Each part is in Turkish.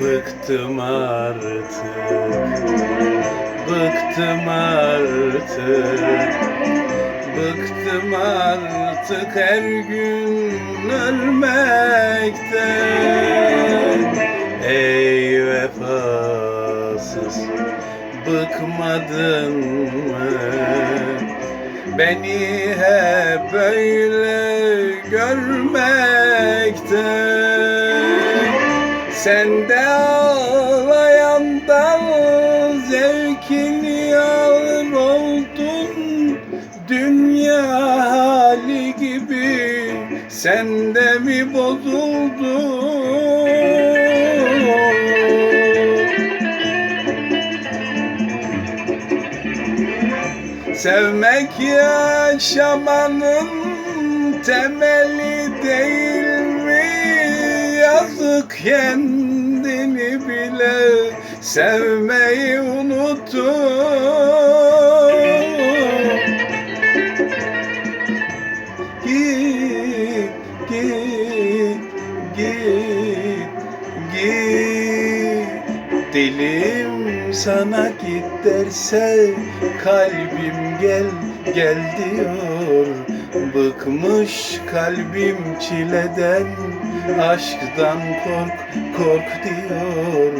Bıktım artık Bıktım artık. Bıktım artık her gün ölmekten Ey vefasız Bıkmadın Beni hep böyle görmekten Sen de ağlayandan zevkini alır oldun. Dünya hali gibi sen de mi bozuldun Sevmek yaşamanın temeli değil mi? Yazık kendini bile sevmeyi unuttun. Git, git, git, git Dilim sana git derse kalbim gel gel diyor. Bıkmış kalbim çileden aşktan kork kork diyor.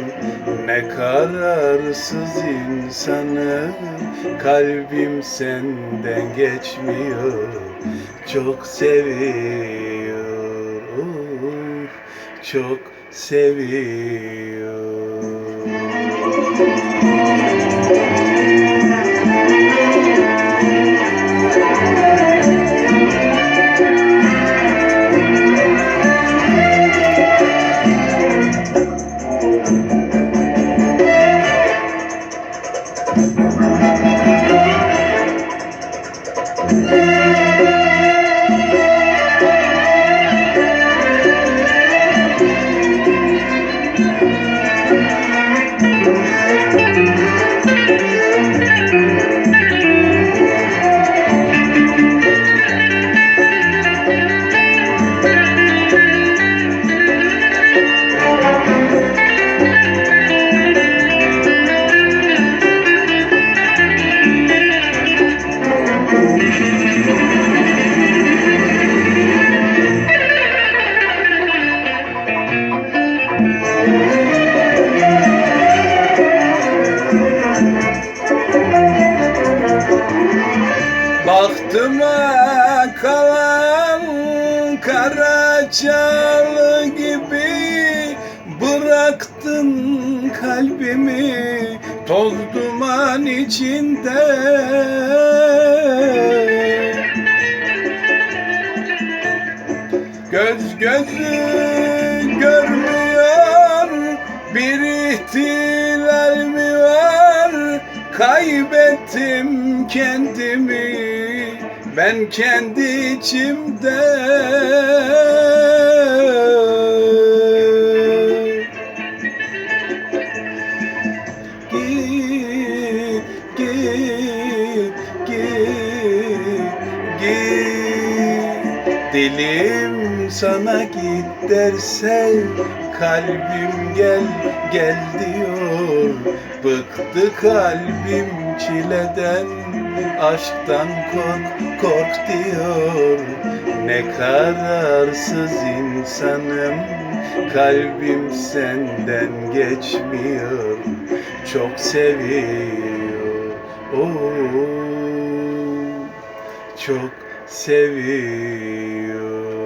Ne kararsız insanım kalbim senden geçmiyor. Çok seviyor çok seviyor Thank you. Baktıma kalan karaçalı gibi Bıraktın kalbimi toz duman içinde. Göz gözü görmüyor bir ihtilal Kaybettim kendimi. Ben kendi içimde. Git, git, git, git Dilim sana git derse kalbim gel gel diyor. Bıktı kalbim çileden aşktan kork kork diyor. Ne kararsız insanım kalbim senden geçmiyor. Çok seviyor oh, çok seviyor